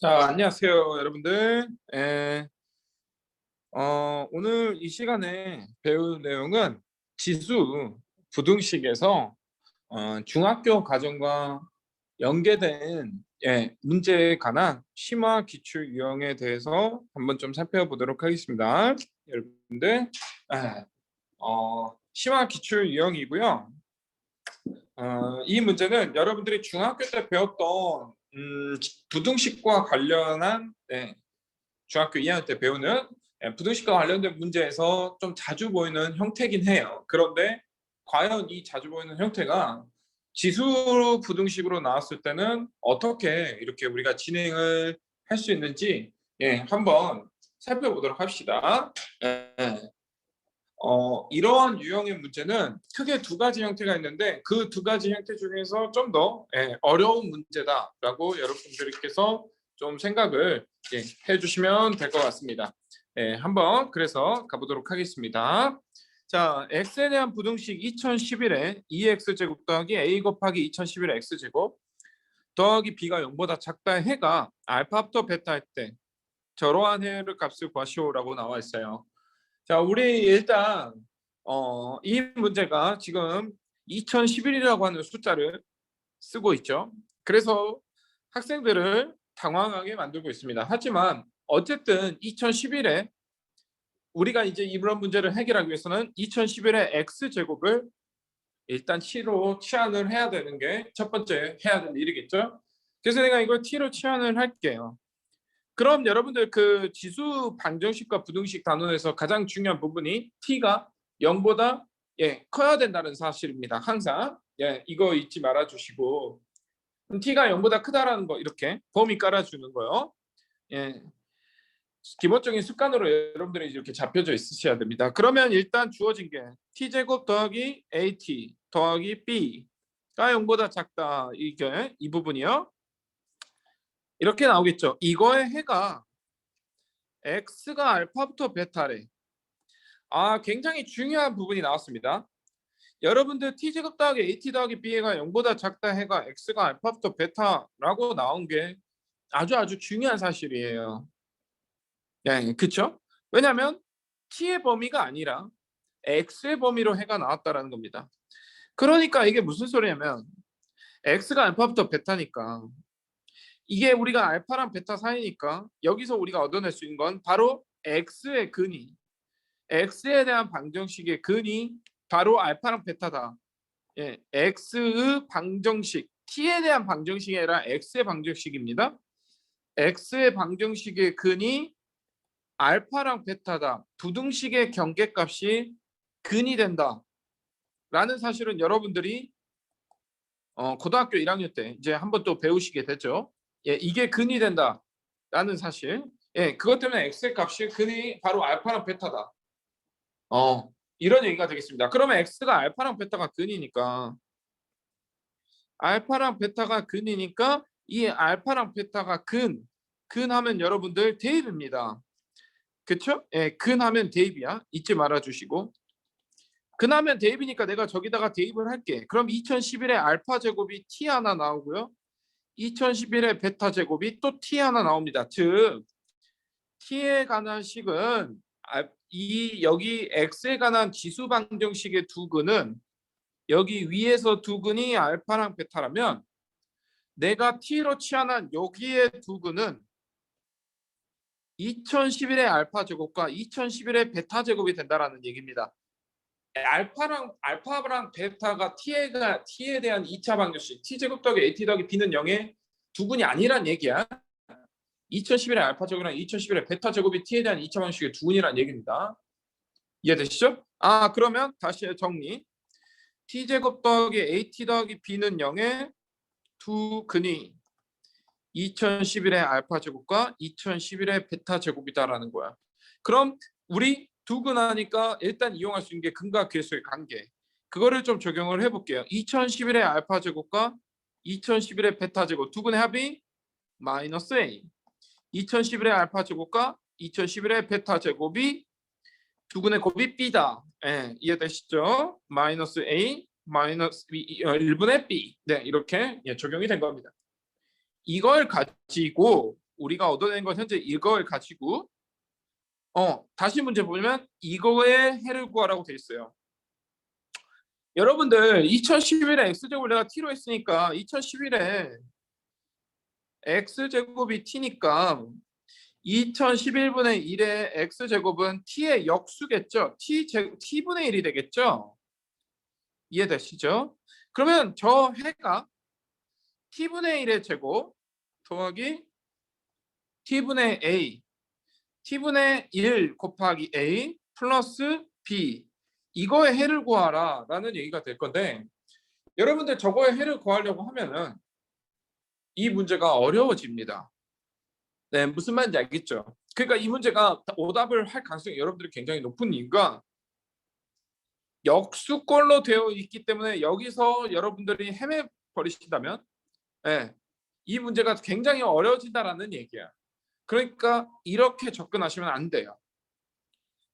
자, 안녕하세요, 여러분들. 에, 어, 오늘 이 시간에 배울 내용은 지수 부등식에서 어, 중학교 과정과 연계된 예, 문제에 관한 심화 기출 유형에 대해서 한번 좀 살펴보도록 하겠습니다. 여러분들, 에, 어, 심화 기출 유형이고요. 어, 이 문제는 여러분들이 중학교 때 배웠던 음, 부등식과 관련한 네, 중학교 2학년 때 배우는 예, 부등식과 관련된 문제에서 좀 자주 보이는 형태긴 해요. 그런데 과연 이 자주 보이는 형태가 지수 부등식으로 나왔을 때는 어떻게 이렇게 우리가 진행을 할 수 있는지 예, 한번 살펴보도록 합시다. 예, 어, 이러한 유형의 문제는 크게 두 가지 형태가 있는데 그 두 가지 형태 중에서 좀 더 어려운 문제다라고 여러분들께서 좀 생각을 예, 해주시면 될 것 같습니다. 예, 한번 그래서 가보도록 하겠습니다. 자, x에 대한 부등식 2011에 2x 제곱 더하기 a 곱하기 2011의 x 제곱 더하기 b가 0보다 작다 해가 알파부터 베타 할 때 저러한 해를 값을 구하시오라고 나와 있어요. 자, 우리 일단 어, 이 문제가 지금 2011이라고 하는 숫자를 쓰고 있죠. 그래서 학생들을 당황하게 만들고 있습니다. 하지만 어쨌든 2011에 우리가 이제 이런 문제를 해결하기 위해서는 2011의 x 제곱을 일단 t로 치환을 해야 되는 게 첫 번째 해야 되는 일이겠죠. 그래서 내가 이걸 t로 치환을 할게요. 그럼 여러분들 그 지수 방정식과 부등식 단원에서 가장 중요한 부분이 t가 0보다 예, 커야 된다는 사실입니다. 항상 예, 이거 잊지 말아 주시고 t가 0보다 크다라는 거 이렇게 범위 깔아 주는 거요. 예. 기본적인 습관으로 여러분들이 이렇게 잡혀져 있으셔야 됩니다. 그러면 일단 주어진 게 t 제곱 더하기 at 더하기 b가 0보다 작다 이게 이 부분이요. 이렇게 나오겠죠. 이거의 해가 x가 알파부터 베타래. 아, 굉장히 중요한 부분이 나왔습니다. 여러분들 t 제곱 더하기 at 더하기 b가 0보다 작다 해가 x가 알파부터 베타라고 나온 게 아주 아주 중요한 사실이에요. 네, 그렇죠? 왜냐하면 t의 범위가 아니라 x의 범위로 해가 나왔다라는 겁니다. 그러니까 이게 무슨 소리냐면 x가 알파부터 베타니까 이게 우리가 알파랑 베타 사이니까 여기서 우리가 얻어낼 수 있는 건 바로 x의 근이 x에 대한 방정식의 근이 바로 알파랑 베타다. 예, x의 방정식 t에 대한 방정식이 아니라 x의 방정식입니다. x의 방정식의 근이 알파랑 베타다. 부등식의 경계값이 근이 된다. 라는 사실은 여러분들이 어, 고등학교 1학년 때 이제 한번 또 배우시게 됐죠. 예, 이게 근이 된다라는 사실. 예, 그것 때문에 x의 값이 근이 바로 알파랑 베타다. 어, 이런 얘기가 되겠습니다. 그러면 x가 알파랑 베타가 근이니까 알파랑 베타가 근이니까 이 알파랑 베타가 근, 근하면 여러분들 대입입니다. 그쵸? 예, 근하면 대입이야. 잊지 말아 주시고. 근하면 대입이니까 내가 저기다가 대입을 할게. 그럼 2011에 알파 제곱이 t 하나 나오고요. 2011의 베타 제곱이 또 t 하나 나옵니다. 즉 t에 관한 식은 아, 이 여기 x에 관한 지수 방정식의 두 근은 여기 위에서 두 근이 알파랑 베타라면 내가 t로 치환한 여기의 두 근은 2011의 알파 제곱과 2011의 베타 제곱이 된다라는 얘기입니다. 알파랑 알파랑 베타가 t에가 t에 대한 2차 방정식 t 제곱 더하기 at 더하기 b는 0의 두 분이 아니란 얘기야. 2011의 알파 제곱이랑 2011의 베타 제곱이 t에 대한 2차 방정식의 두 분이란 얘기입니다. 이해되시죠? 아 그러면 다시 정리. t 제곱 더하기 at 더하기 b는 0의 두 근이 2011의 알파 제곱과 2011의 베타 제곱이다라는 거야. 그럼 우리 두 근하니까 일단 이용할 수 있는 게 근과 계수의 관계. 그거를 좀 적용을 해볼게요. 2011의 알파 제곱과 2011의 베타 제곱 두 근의 합이 마이너스 a. 2011의 알파 제곱과 2011의 베타 제곱이 두 근의 곱이 b다. 예, 이해되시죠? 마이너스 a 마이너스 1분의 b. 네, 이렇게 예, 적용이 된 겁니다. 이걸 가지고 우리가 얻어낸 건 현재 이걸 가지고 어 다시 문제 보면 이거의 해를 구하라고 돼 있어요. 여러분들 2011에 x제곱을 내가 t로 했으니까 2011에 x제곱이 t니까 2011분의 1의 x제곱은 t의 역수겠죠. t 제, t분의 1이 되겠죠. 이해되시죠? 그러면 저 해가 t분의 1의 제곱 더하기 t분의 a t분의 1 곱하기 a 플러스 b 이거의 해를 구하라 라는 얘기가 될 건데 여러분들 저거의 해를 구하려고 하면은 이 문제가 어려워집니다. 네, 무슨 말인지 알겠죠? 그러니까 이 문제가 오답을 할 가능성이 여러분들이 굉장히 높은 이유가 역수꼴로 되어 있기 때문에 여기서 여러분들이 헤매 버리신다면 예, 이 문제가 굉장히 어려워진다라는 얘기야. 그러니까 이렇게 접근하시면 안 돼요.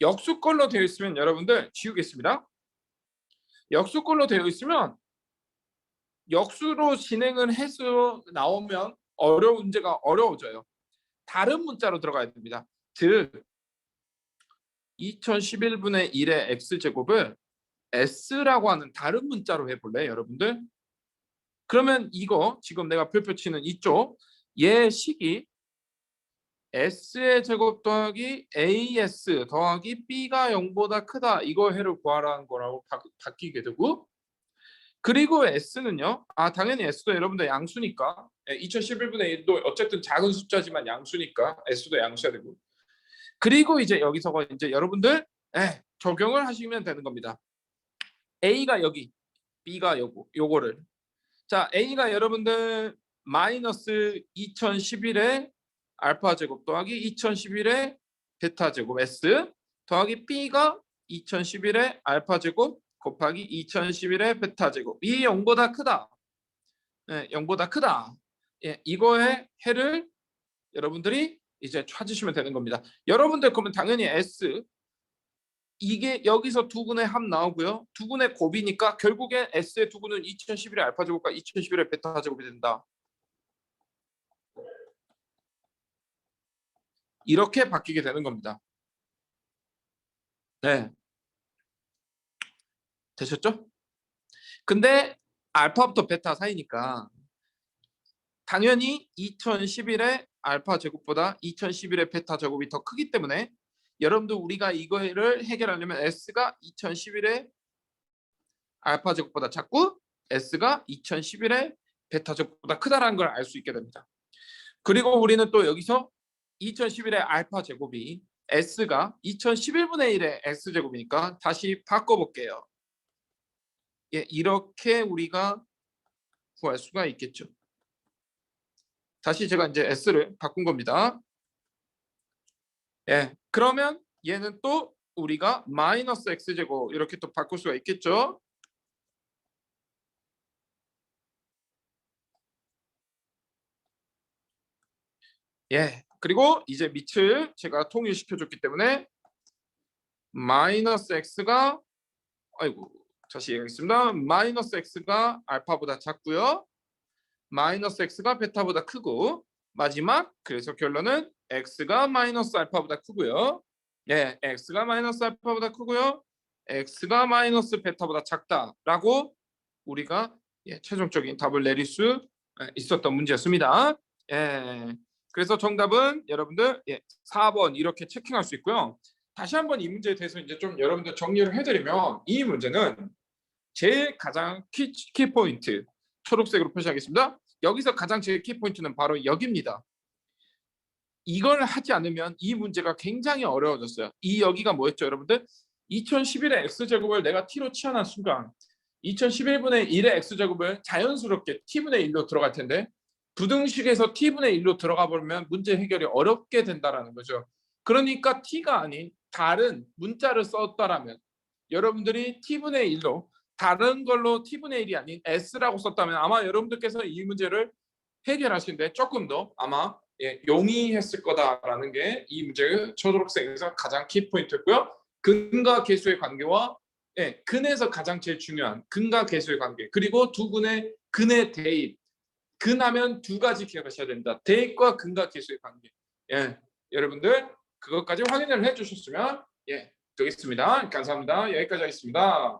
역수꼴로 되어 있으면 여러분들 지우겠습니다. 역수꼴로 되어 있으면 역수로 진행을 해서 나오면 어려운 문제가 어려워져요. 다른 문자로 들어가야 됩니다. 즉 2011분의 1의 x제곱을 s라고 하는 다른 문자로 해볼래 여러분들? 그러면 이거 지금 내가 별표 치는 이쪽 얘 식이 s의 제곱 더하기 as 더하기 b가 0보다 크다 이거 해를 구하라는 거라고 바, 바뀌게 되고 그리고 s는요? 아 당연히 s도 여러분들 양수니까. 2011분의 1도 어쨌든 작은 숫자지만 양수니까 s도 양수야 되고. 그리고 이제 여기서 이제 여러분들 에, 적용을 하시면 되는 겁니다. A가 여기 b가 요거 요거를. 자 a가 여러분들 마이너스 2011에 알파 제곱 더하기 2011에 베타 제곱 s 더하기 b가 2011에 알파 제곱 곱하기 2011의 베타 제곱 이 0보다 크다. 네, 0보다 크다. 예, 이거의 해를 여러분들이 이제 찾으시면 되는 겁니다. 여러분들 그러면 당연히 S 이게 여기서 두 군의 합 나오고요. 두 군의 곱이니까 결국에 S의 두 군은 2011의 알파 제곱과 2011의 베타 제곱이 된다. 이렇게 바뀌게 되는 겁니다. 네. 되셨죠? 근데 알파부터 베타 사이니까 당연히 2011의 알파 제곱보다 2011의 베타 제곱이 더 크기 때문에 여러분들 우리가 이거를 해결하려면 S가 2011의 알파 제곱보다 작고 S가 2011의 베타 제곱보다 크다라는 걸 알 수 있게 됩니다. 그리고 우리는 또 여기서 2011의 알파 제곱이 S가 2011분의 1의 X 제곱이니까 다시 바꿔볼게요. 예, 이렇게 우리가 구할 수가 있겠죠. 다시 제가 이제 s를 바꾼 겁니다. 예, 그러면 얘는 또 우리가 마이너스 x제곱 이렇게 또 바꿀 수가 있겠죠. 예, 그리고 이제 밑을 제가 통일시켜 줬기 때문에 마이너스 x가 아이고 다시 얘기하겠습니다. 마이너스 x가 알파보다 작고요. 마이너스 x가 베타보다 크고 마지막 그래서 결론은 x가 마이너스 알파보다 크고요. 예, x가 마이너스 알파보다 크고요. x가 마이너스 베타보다 작다라고 우리가 예, 최종적인 답을 내릴 수 예, 있었던 문제였습니다. 예, 그래서 정답은 여러분들 예, 4번 이렇게 체킹할 수 있고요. 다시 한번 이 문제에 대해서 이제 좀 여러분들 정리를 해드리면 이 문제는 제일 가장 키, 키 포인트 초록색으로 표시하겠습니다. 여기서 가장 제일 키 포인트는 바로 여기입니다. 이걸 하지 않으면 이 문제가 굉장히 어려워졌어요. 이 여기가 뭐였죠, 여러분들? 2011의 x제곱을 내가 t로 치환한 순간 2011분의 1의 x제곱을 자연스럽게 t분의 1로 들어갈 텐데 부등식에서 t분의 1로 들어가 버리면 문제 해결이 어렵게 된다라는 거죠. 그러니까 t가 아닌 다른 문자를 썼다라면 여러분들이 t분의 1로 다른 걸로 t분의 1이 아닌 s라고 썼다면 아마 여러분들께서 이 문제를 해결하시는데 조금 더 아마 예, 용이했을 거다라는 게 이 문제의 초록색에서 가장 키포인트였고요. 근과 계수의 관계와 예, 근에서 가장 제일 중요한 근과 계수의 관계 그리고 두 근의 근의 대입 근하면 두 가지 기억하셔야 됩니다. 대입과 근과 기수의 관계. 예, 여러분들 그것까지 확인을 해주셨으면 예 되겠습니다. 감사합니다. 여기까지 하겠습니다.